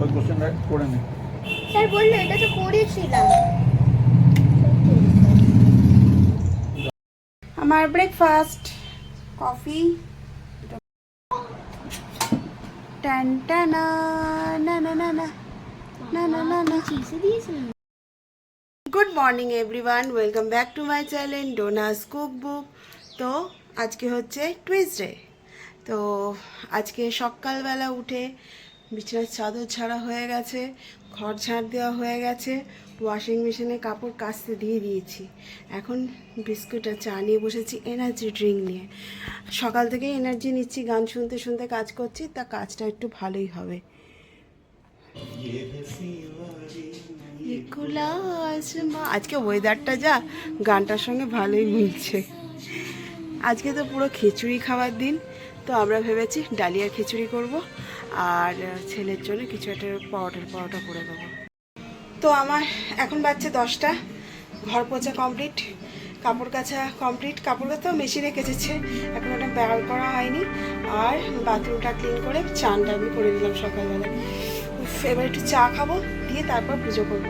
ওই কোশ্চেনটা করে নে স্যার বলল এটা তো করেছিলাম। আমার ব্রেকফাস্ট কফি টান টানা না না না না না না না না দিয়েছিলাম good morning everyone welcome back to my channel Dona's cook book তো আজকে হচ্ছে টুইসডে তো আজকে সকালবেলা উঠে বিছানার চাদর ছাড়া হয়ে গেছে ঘর ঝাড় দেওয়া হয়ে গেছে ওয়াশিং মেশিনে কাপড় কাচতে দিয়ে দিয়েছি। এখন বিস্কুট আর চা নিয়ে বসেছি এনার্জি ড্রিঙ্ক নিয়ে। সকাল থেকে এনার্জি নিচ্ছি গান শুনতে শুনতে কাজ করছি তা কাজটা একটু ভালোই হবে। আজকে ওয়েদারটা যা গানটার সঙ্গে ভালোই মিলছে। আজকে তো পুরো খিচুড়ি খাওয়ার দিন তো আমরা ভেবেছি ডালিয়া খিচুড়ি করব। আর ছেলের জন্য কিছু একটা পরোটার পরোটা করে দেবো। তো আমার এখন বাজছে দশটা, ঘর পোছা কমপ্লিট কাপড় কাচা কমপ্লিট কাপড় কাচাও মেশিনে কেচেছে, এখন ওটা বার করা হয়নি। আর বাথরুমটা ক্লিন করে চানটা আমি করে দিলাম সকালবেলা। এবার একটু চা খাব, দিয়ে তারপর পুজো করব।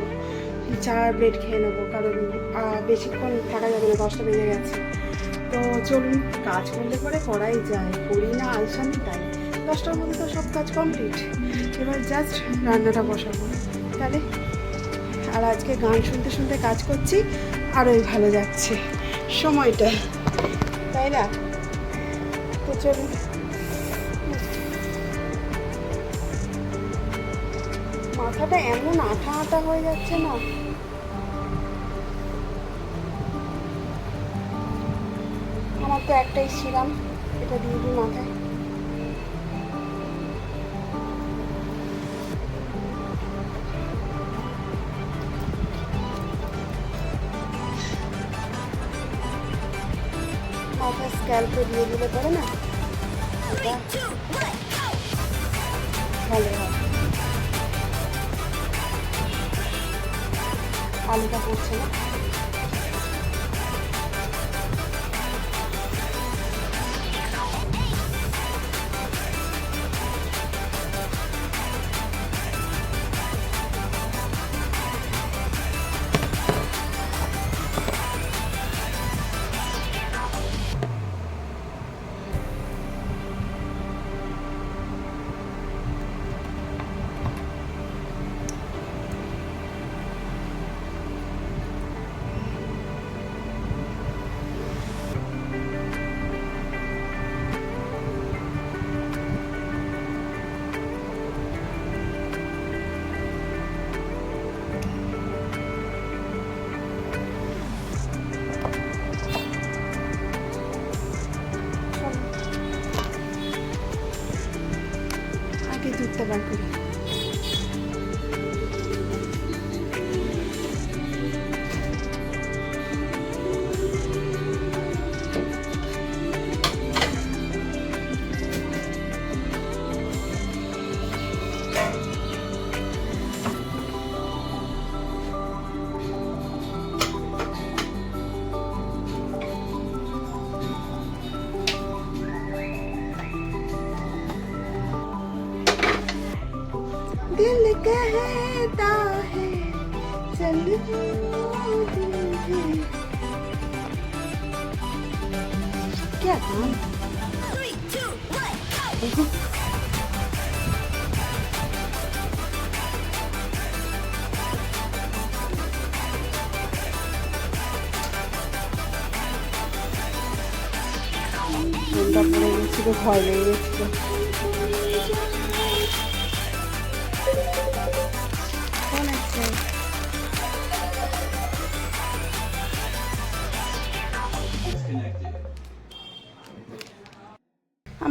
চা ব্রেড খেয়ে নেব, কারণ বেশিক্ষণ থাকা যাবে না, দশটা বেজে গেছে। তো চলুন, কাজ করলে পরে করাই যায়, করি না, আলসামি তাই। দশটার মধ্যে তো সব কাজ কমপ্লিট এবার জাস্ট রান্নাটা বসাবো। তাহলে? আর আজকে গান শুনতে শুনতে কাজ করছি, আরোই ভালো যাচ্ছে সময়টা। তাই না? তো চলুন। মাথাটা এমন আঠা আঠা হয়ে যাচ্ছে না? আমার তো একটাই সিরাম এটা দিয়ে দিই মাথায়। স্ক্যাল্পে দিয়ে দিলে পরে না? এটা ভালো হয়। আলুটা পড়ছে না? আমরা পড়ে গেছি ভয় লেগে গেছিলো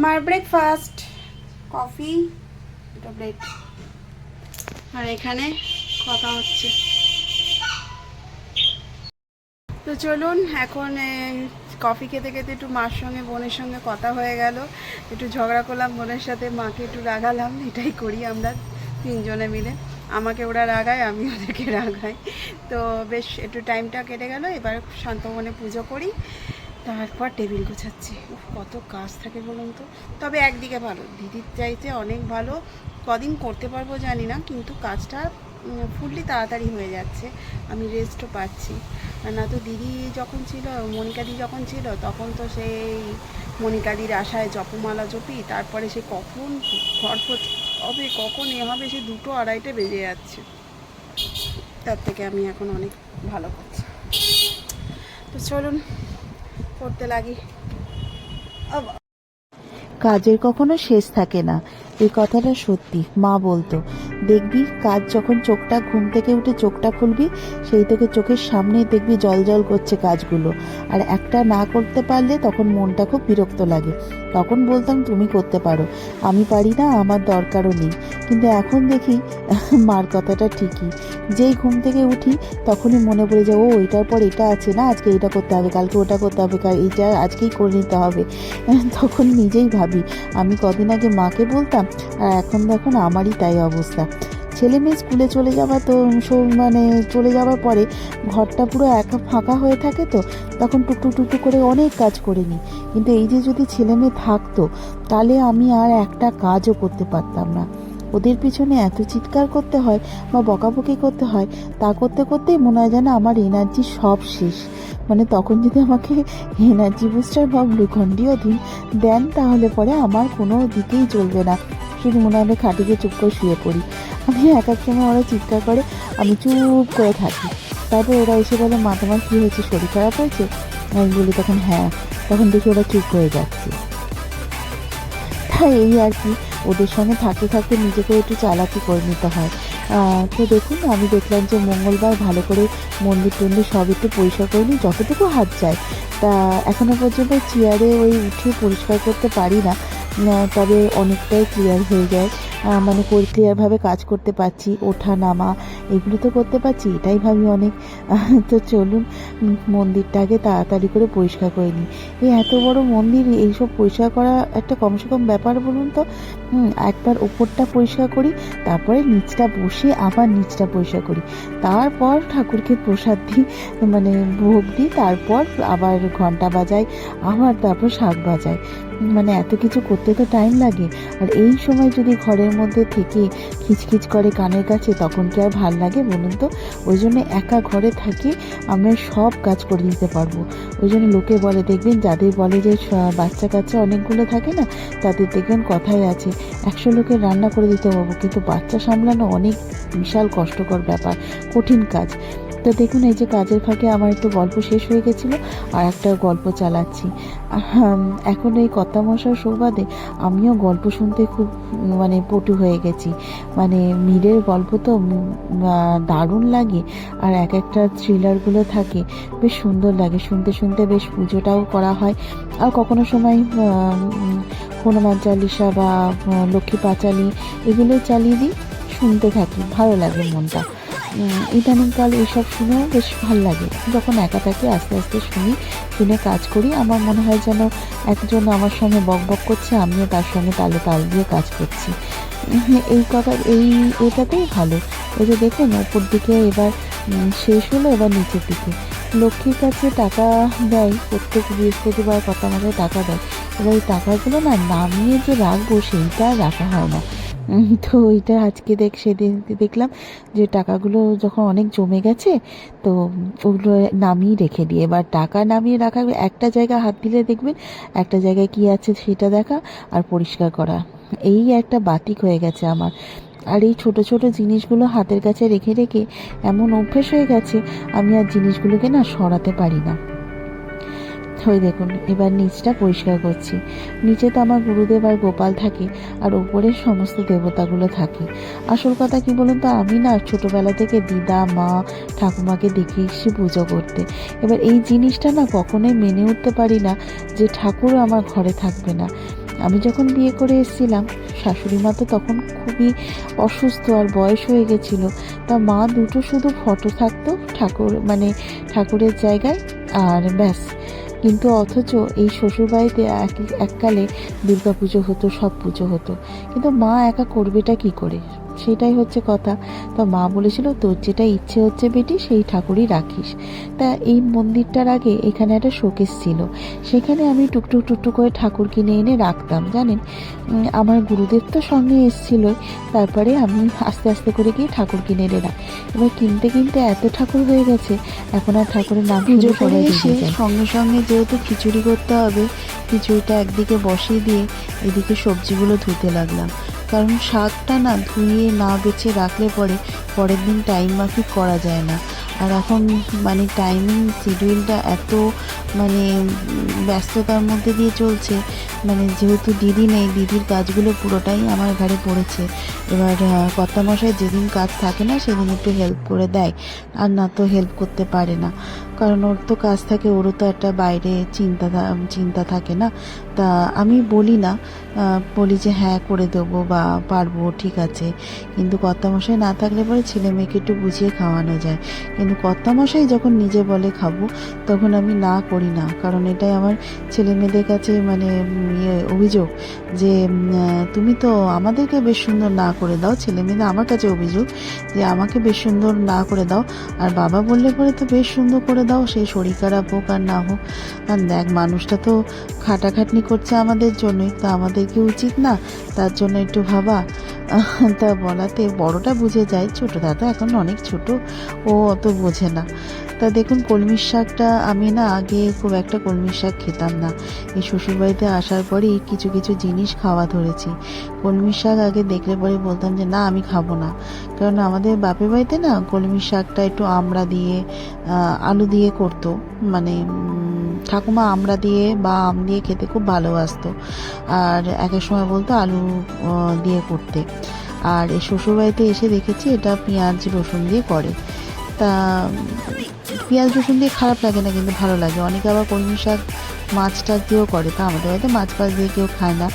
আমার ব্রেকফাস্ট কফি দুটো ব্রেড আর এখানে কথা হচ্ছে। তো চলুন, এখন কফি খেতে খেতে একটু মার সঙ্গে, বোনের সঙ্গে কথা হয়ে গেল। একটু ঝগড়া করলাম, বোনের সাথে, মাকে একটু রাগালাম, এটাই করি আমরা তিনজনে মিলে। আমাকে ওরা রাগায়, আমি ওদেরকে রাগাই। তো বেশ, একটু টাইমটা কেটে গেল, এবার শান্ত মনে পুজো করি। তারপর টেবিল গোছাচ্ছি। কত কাজ থাকে বলুন তো। তবে একদিকে ভালো, দিদির চাইতে অনেক ভালো। কদিন করতে পারব জানি না, কিন্তু কাজটা ফুললি তাড়াতাড়ি হয়ে যাচ্ছে। আমি রেস্টও পাচ্ছি। না তো দিদি যখন ছিল মনিকাদি যখন ছিল, তখন তো সেই মনিকাদির আশায় জপমালা জপি, তারপরে সে কখন ঘরপত হবে, কখন এ হবে, সে দুটো আড়াইটে বেজে যাচ্ছে। তার থেকে আমি এখন অনেক ভালো করছি। তো চলুন করতে লাগি। কাজের কখনো শেষ থাকে না। এই কথাটা সত্যি, মা বলতো। দেখবি, কাজ যখন চোখটা ঘুম থেকে উঠে চোখটা খুলবি, সেই থেকে চোখের সামনেই দেখবি জল জল করছে কাজগুলো। আর একটা না করতে পারলে তখন মনটা খুব বিরক্ত লাগে। তখন বলতাম, তুমি করতে পারো। আমি পারি না, আমার দরকারও নেই। কিন্তু এখন দেখি, মার কথাটা ঠিকই। যেই ঘুম থেকে উঠি, তখনই মনে পড়ে যায়, ও, এটার পর এটা আছে না, আজকে এটা করতে হবে, কালকে ওটা করতে হবে এইটা আজকেই করে নিতে হবে। তখন নিজেই ভাবি, আমি কদিন আগে মাকে বলতাম, আর এখন দেখুন আমারই তাই অবস্থা। ছেলে মেয়ে স্কুলে চলে যাওয়া তো মানে চলে যাওয়ার পরে ঘরটা পুরো একা ফাঁকা হয়ে থাকে তো, তখন টুকটুক টুকটুক করে অনেক কাজ করে নিই। কিন্তু এই যে যদি ছেলে মেয়ে থাকতো, তাহলে আমি আর একটা কাজও করতে পারতাম না। ওদের পিছনে এত চিৎকার করতে হয় বা বকাবকি করতে হয়, তা করতে করতেই মনে হয় যেন আমার এনার্জি সব শেষ। মানে তখন যদি আমাকে এনার্জি বুস্টার বা গ্লুকন্ডিও দিন, দেন তাহলে পরে আমার কোনো দিকেই চলবে না। শুধু মনে হবে খাটিকে চুপ করে শুয়ে পড়ি। আমি এক এক সময় ওরা চিৎকার করে, আমি চুপ করে থাকি। তারপর ওরা এসে বলে, মা কী হয়েছে? শরীর খারাপ হয়েছে? আমি বলি, তখন হ্যাঁ। তখন দেখি ওরা চুপ হয়ে যাচ্ছে। এই আর কি। ওদের সঙ্গে থাকতে থাকতে নিজেকে একটু চালাকি করে নিতে হয়। তো দেখুন, আমি দেখলাম যে মঙ্গলবার ভালো করে মন্দির টন্দির সব একটু পরিষ্কার করে নিই, যতটুকু হাত যায়। তা এখনও পর্যন্ত চেয়ারে ওই উঠে পরিষ্কার করতে পারি না। তবে অনেকটাই ক্লিয়ার হয়ে যায়। মানে ক্লিয়ারভাবে কাজ করতে পারছি, ওঠা, নামা, এগুলো তো করতে পারছি, এটাই ভাবি অনেক। তো চলুন মন্দিরটাকে তাড়াতাড়ি করে পরিষ্কার করে নিই। এই এত বড় মন্দির, এইসব পরিষ্কার করা একটা কমসে কম ব্যাপার বলুন তো। একবার ওপরটা পরিষ্কার করি, তারপরে নিচটা বসে আবার নিচটা পরিষ্কার করি। তারপর ঠাকুরকে প্রসাদ দিই মানে ভোগ দিই, তারপর আবার ঘণ্টা বাজাই, আবার তারপর শাক বাজাই। মানে এত কিছু করতে তো টাইম লাগে। আর এই সময় যদি ঘরের মধ্যে থেকে খিচখিচ করে কানের কাছে, তখন কি আর ভালো লাগে বলুন তো? ওই জন্য একা ঘরে থাকি আমরা সব কাজ করে দিতে পারব। ওই জন্য লোকে বলে, দেখবেন যাদের বলে যে বাচ্চা কাচ্চা অনেকগুলো থাকে না, তাদের দেখবেন কথাই আছে, একশো লোকের রান্না করে দিতে পারব, কিন্তু বাচ্চা সামলানো অনেক বিশাল কষ্টকর ব্যাপার, কঠিন কাজ। তো দেখুন, এই যে কাজের ফাঁকে আমার একটু গল্প শেষ হয়ে গেছিল আর একটা গল্প চালাচ্ছি। এখন এই কথা মশার সুবাদে আমিও গল্প শুনতে খুব মানে পটু হয়ে গেছি। মানে মীরের গল্প তো দারুণ লাগে আর এক একটা থ্রিলারগুলো থাকে, বেশ সুন্দর লাগে। শুনতে শুনতে বেশ পুজোটাও করা হয়। আর কখনো সময় হনুমান চালিসা বা লক্ষ্মী পাঁচালি এগুলো চালিয়ে দিই, শুনতে থাকি। ভালো লাগে মনটা। ইদানিংকাল এইসব শুনেও বেশ ভালো লাগে। যখন একা থাকি, আস্তে আস্তে শুনি, শুনে কাজ করি, আমার মনে হয় যেন একজন আমার সঙ্গে বক বক করছে, আমিও তার সঙ্গে তালে তাল দিয়ে কাজ করছি। এই কথা, এই, এটাতেই ভালো। এই যে দেখুন ওপর দিকে এবার শেষ হলো, এবার নিচের দিকে। লক্ষ্মীর কাছে টাকা দেয়, প্রত্যেক বৃহস্পতিবার কথা মতো টাকা দেয়। এবার এই টাকাগুলো না নামিয়ে যে রাখব, সেইটা রাখা হয় না। তো ওইটা আজকে দেখ, সেদিন দেখলাম যে টাকাগুলো যখন অনেক জমে গেছে, তো ওগুলো নামিয়ে রেখে দিয়ে, এবার টাকা নামিয়ে রাখা একটা জায়গায় হাত দিলে দেখবেন একটা জায়গায় কি আছে সেটা দেখা আর পরিষ্কার করা। এই একটা বাতিক হয়ে গেছে আমার। আর এই ছোট ছোট জিনিসগুলো হাতের কাছে রেখে রেখে এমন অভ্যেস হয়ে গেছে, আমি আর জিনিসগুলোকে না সরাতে পারি না। ওই দেখুন, এবার নিচটা পরিষ্কার করছি। নিচে তো আমার গুরুদেব আর গোপাল থাকে, আর ওপরে সমস্ত দেবতাগুলো থাকে। আসল কথা কি বলুন তো, আমি না ছোটবেলা থেকে দিদা, মা, ঠাকুমাকে দেখে এসেছি পুজো করতে। এবার এই জিনিসটা না কখনোই মেনে উঠতে পারি না যে ঠাকুর আমার ঘরে থাকবে না। আমি যখন বিয়ে করে এসেছিলাম, শাশুড়ি মা তো তখন খুবই অসুস্থ আর বয়স হয়ে গেছিল। তা মা দুটো শুধু ফটো থাকতো ঠাকুর মানে ঠাকুরের জায়গায়, আর ব্যাস। কিন্তু অথচ এই শ্বশুরবাড়িতে এক, এককালে দুর্গা পুজো হতো, সব পুজো হতো। কিন্তু মা একা করবেটা কি করে? সেটাই হচ্ছে কথা। তা মা বলেছিল তোর যেটা ইচ্ছে হচ্ছে বেটি সেই ঠাকুরই রাখিস। তা এই মন্দিরটার আগে এখানে একটা শোকেস ছিল। সেখানে আমি টুকটুক টুকটুক করে ঠাকুর কিনে এনে রাখতাম জানেন? আমার গুরুদেব তো সঙ্গে এসেছিলই। তারপরে আমি আস্তে আস্তে করে গিয়ে ঠাকুর কিনে এনে রাখ। এবার কিনতে কিনতে এত ঠাকুর হয়ে গেছে এখন আর ঠাকুরের নাম পুজো করে এসে সঙ্গে সঙ্গে যেহেতু খিচুড়ি করতে হবে খিচুড়িটা একদিকে বসিয়ে দিয়ে এদিকে সবজিগুলো ধুতে লাগলাম। কারণ শাকটা না ধুয়ে না বেছে রাখলে পরে পরের দিন টাইম মাফিক করা যায় না। আর এখন মানে টাইমিং শিডিউলটা এত মানে ব্যস্ততার মধ্যে দিয়ে চলছে মানে যেহেতু দিদি নেই, দিদির কাজগুলো পুরোটাই আমার ঘাড়ে পড়েছে। এবার কর্তামশাই যেদিন কাজ থাকে না, সেদিন একটু হেল্প করে দেয়। আর না তো হেল্প করতে পারে না। কারণ ওর তো কাজ থাকে, ওরও তো একটা বাইরে চিন্তা চিন্তা থাকে না। তা আমি বলি না বলি যে হ্যাঁ করে দেবো বা পারব, ঠিক আছে। কিন্তু কর্তামশাই না থাকলে পরে ছেলে মেয়েকে একটু বুঝিয়ে খাওয়ানো যায়। কিন্তু কর্তামশাই যখন নিজে বলে খাব, তখন আমি না করি না। কারণ এটাই আমার ছেলে মেয়েদের কাছে মানে ইয়ে অভিযোগ যে তুমি তো আমাদেরকে বেশ সুন্দর না করে দাও, ছেলে মেয়েদের আমার কাছে অভিযোগ যে, আমাকে বেশ সুন্দর না করে দাও। আর বাবা বললে পরে তো বেশ সুন্দর করে দাও সেই শরীর খারাপ হোক আর না হোক। আর দেখ, মানুষটা তো খাটাখাটনি করছে আমাদের জন্যই, তা আমাদের কি উচিত না? তার জন্য একটু ভাবা। তা বলাতে বড়টা বুঝে যায়, ছোট দাদা এখন অনেক ছোট, ও অত বোঝে না। তা দেখুন, কলমির শাকটা আমি না আগে খুব একটা কলমির শাক খেতাম না। এই শ্বশুরবাড়িতে আসার পরেই কিছু কিছু জিনিস খাওয়া ধরেছি। কলমির শাক আগে দেখলে পরে বলতাম যে, না, আমি খাব না। কারণ আমাদের বাপের বাড়িতে না কলমির শাকটা একটু আমড়া দিয়ে আলু দিয়ে করতো। মানে ঠাকুমা আমড়া দিয়ে বা আম দিয়ে খেতে খুব ভালোবাসতো। আর এক এক সময় বলতো আলু দিয়ে করতে। আর এই শ্বশুরবাড়িতে এসে দেখেছি এটা পেঁয়াজ, রসুন দিয়ে করে। তা, পেঁয়াজ রসুন দিয়ে খারাপ লাগে না কিন্তু ভালো লাগে। অনেকে আবার কলমি শাক, মাছ টাছ দিয়েও করে, তা আমাদের বাড়িতে মাছ ফাছ দিয়ে কেউ খায় না।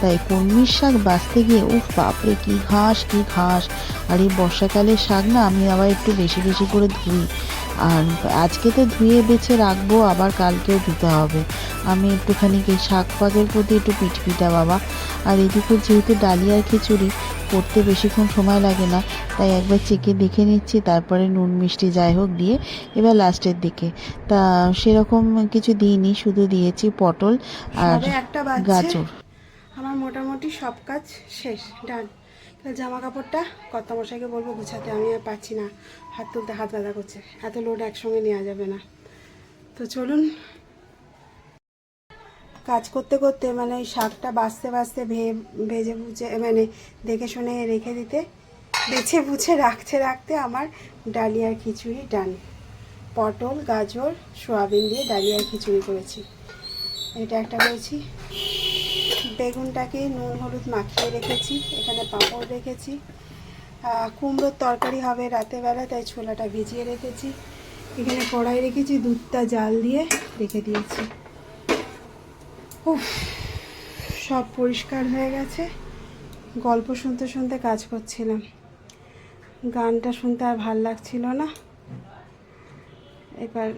তাই কলমির শাক বাঁচতে গিয়ে, উফ বাপরে, কি ঘাস কি ঘাস। আর এই বর্ষাকালের শাক না, আমি আবার একটু বেশি বেশি করে ধুই। আর আজকে তো ধুয়ে বেছে রাখব, আবার কালকেও ধুতে হবে। আমি একটুখানি শাক পাকের প্রতি একটু পিঠপিটা বাবা। আর এদিকে যেহেতু ডালিয়ার খিচুড়ি করতে বেশিক্ষণ সময় লাগে না। তাই একবার চেকে দেখে নিচ্ছি তারপরে নুন মিষ্টি যাই হোক দিয়ে এবার লাস্টের দিকে। তা সেরকম কিছু দিইনি শুধু দিয়েছি পটল আর গাজর। আমার মোটামুটি সব কাজ শেষ ডান। জামা কাপড়টা কত মশাইকে বলব গুছাতে আমি আর পাচ্ছি না। হাত তুলতে হাত ব্যথা করছে। এত লোড একসঙ্গে নেওয়া যাবে না। তো চলুন কাজ করতে করতে মানে ওই শাকটা বাছতে ভে, ভেজে বুঝে মানে দেখে শুনে রেখে দিতে, বেছে বুঝে রাখতে রাখতে আমার ডালিয়ার খিচুড়ি ডান। পটল, গাজর, সোয়াবিন দিয়ে ডালিয়ার খিচুড়ি করেছি। এটা একটা করেছি। বেগুনটাকে নুন, হলুদ মাখিয়ে রেখেছি, এখানে পাঁপড় রেখেছি। কুমড়োর তরকারি হবে রাতের বেলা, তাই ছোলাটা ভিজিয়ে রেখেছি। এখানে কড়াই রেখেছি, দুধটা জাল দিয়ে রেখে দিয়েছি। উফ সব পরিষ্কার হয়ে গেছে গল্প শুনতে শুনতে কাজ করছিলাম গানটা শুনতে আর ভালো লাগছিল না এবার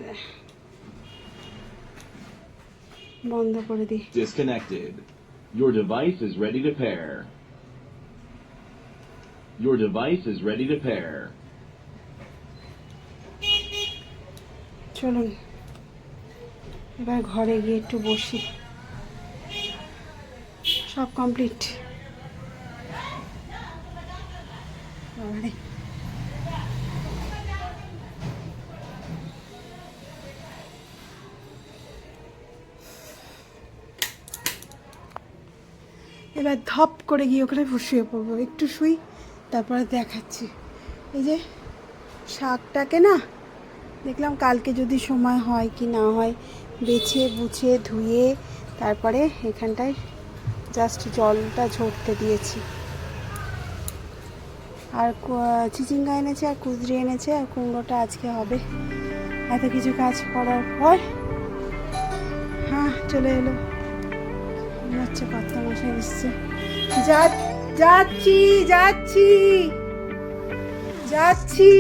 বন্ধ করে দিই Disconnected. Your device is ready to pair. Your device is ready to pair. চলুন এবার ঘরে গিয়ে একটু বসি সব কমপ্লিট এবার ধপ করে গিয়ে ওখানে শুয়ে পড়ব। একটু শুই, তারপরে দেখাচ্ছি। এই যে শাকটাকে না, দেখলাম কালকে যদি সময় হয় কি না হয়, বেছে বুছে ধুয়ে তারপরে এখানটায় জাস্ট জলটা ঝরতে দিয়েছি। আর চিচিঙ্গা এনেছে, আর কুদরি এনেছে, আর কুমড়োটা আজকে হবে। এত কিছু কাজ করার পর হ্যাঁ চলে এলো। হচ্ছে কত মশাই এসছে। যাচ্ছি যাচ্ছি। যাচ্ছি।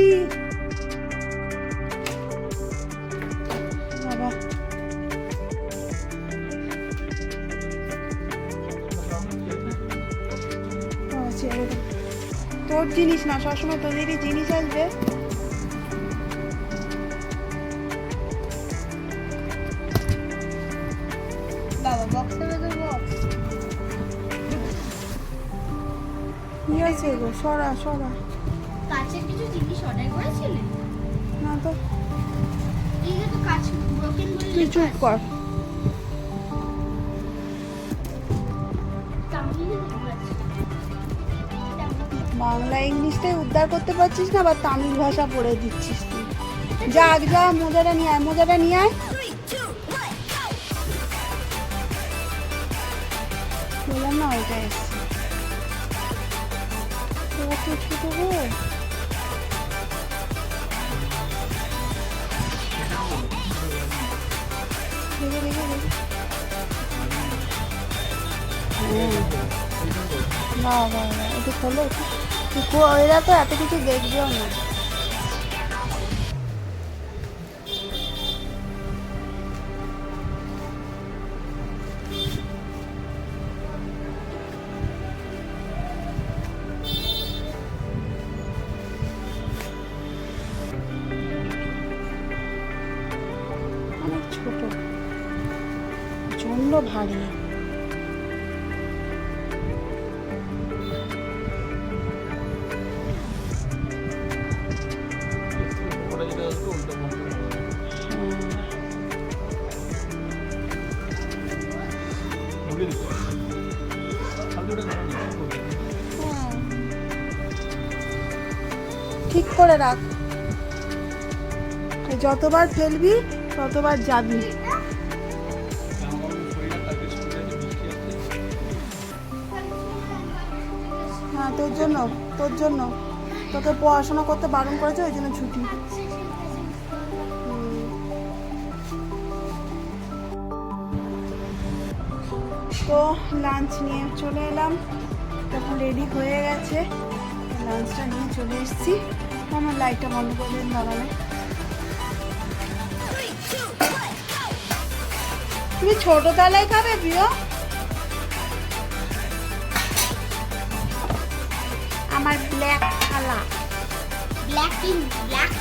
জিনিস না সবসময় তোদেরই জিনিস আসবে। বাবা বক্সের ভেতর বক্স কি আছে গো? সরা সরা। কাছের কিছু জিনিস অর্ডার করেছিলে? না তো। এই যে তো কাজ ব্রোকেন বলে তুই চুপ কর। বাংলা ইংলিশটাই উদ্ধার করতে পারছিস না, বা তামিল ভাষা পড়ে দিচ্ছিস তুই? যাক, যা, মজাটা নিয়ে আয়, মজাটা নিয়ে আয়। বললাম না, ওইটা এসছে। না না না এটা খোলো এরা তো এত কিছু দেখবেও না। ঠিক করে রাখ। যতবার ফেলবি, ততবার যাবি। হ্যাঁ তোর জন্য তোর জন্য। তোকে পড়াশোনা করতে বারণ করেছে, ওই জন্য ছুটি। তো লাঞ্চ নিয়ে চলে এলাম। তখন রেডি হয়ে গেছে। লাঞ্চটা নিয়ে চলে এসেছি। আমার লাইটটা বন্ধ করে দিন দাঁড়ালে তুমি ছোট তালাই খাবে প্রিয়? আমার ব্ল্যাক থালা। Black in black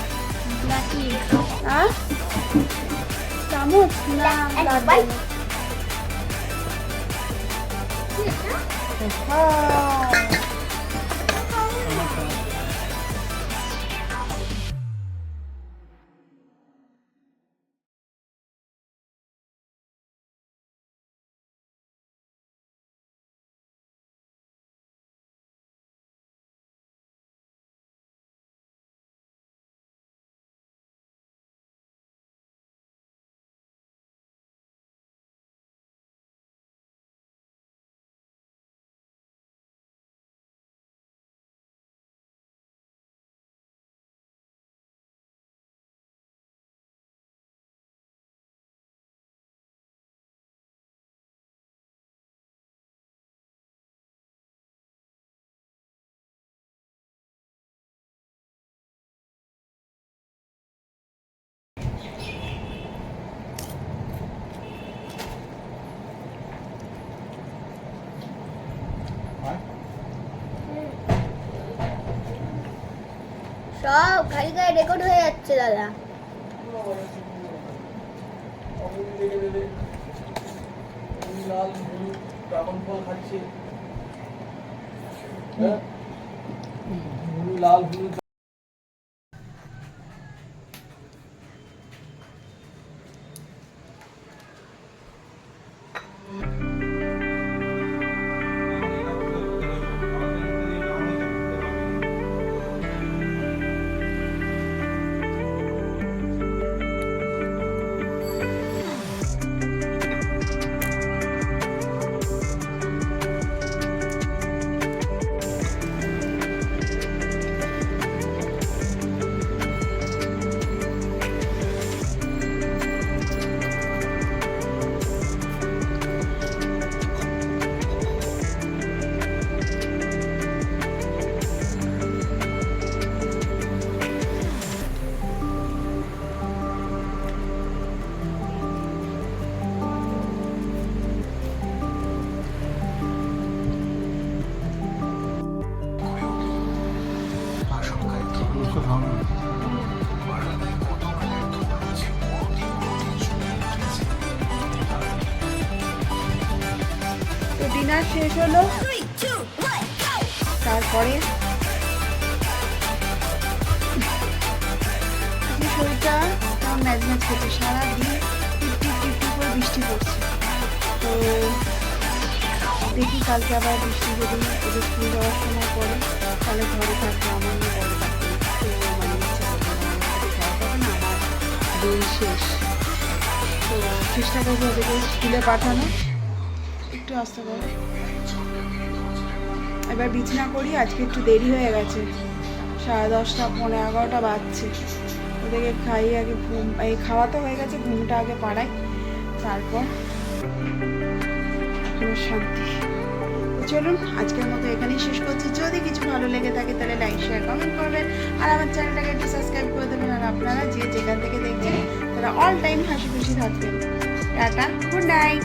black in হ্যাঁ চামচ? না সব খালি গায়ে রেকর্ড হয়ে যাচ্ছে দাদা। লাল হলুদ কালকে আবার বৃষ্টি যদি ওদের স্কুল যাওয়ার সময় পড়ে, তাহলে ঘরে থাকব আমার বড় মানে না দিন শেষ। তো চেষ্টা করব ওদেরকে স্কুলে পাঠানো। একটু আসতে পারো এবার বিছানা করি, আজকে একটু দেরি হয়ে গেছে। সাড়ে দশটা পনেরো এগারোটা বাজছে। ওদেরকে খাইয়ে আগে ঘুম, এই খাওয়া তো হয়ে গেছে, ঘুমটা আগে পাড়াই, তারপর শান্তি। চলুন, আজকের মতো এখানেই শেষ করছি। যদি কিছু ভালো লেগে থাকে তাহলে লাইক শেয়ার কমেন্ট করবেন। আর আমার চ্যানেলটাকে একটু সাবস্ক্রাইব করে দেবেন। আর আপনারা যে যেখান থেকে দেখছেন, তারা অল টাইম হাসি খুশি থাকবেন। Tata good night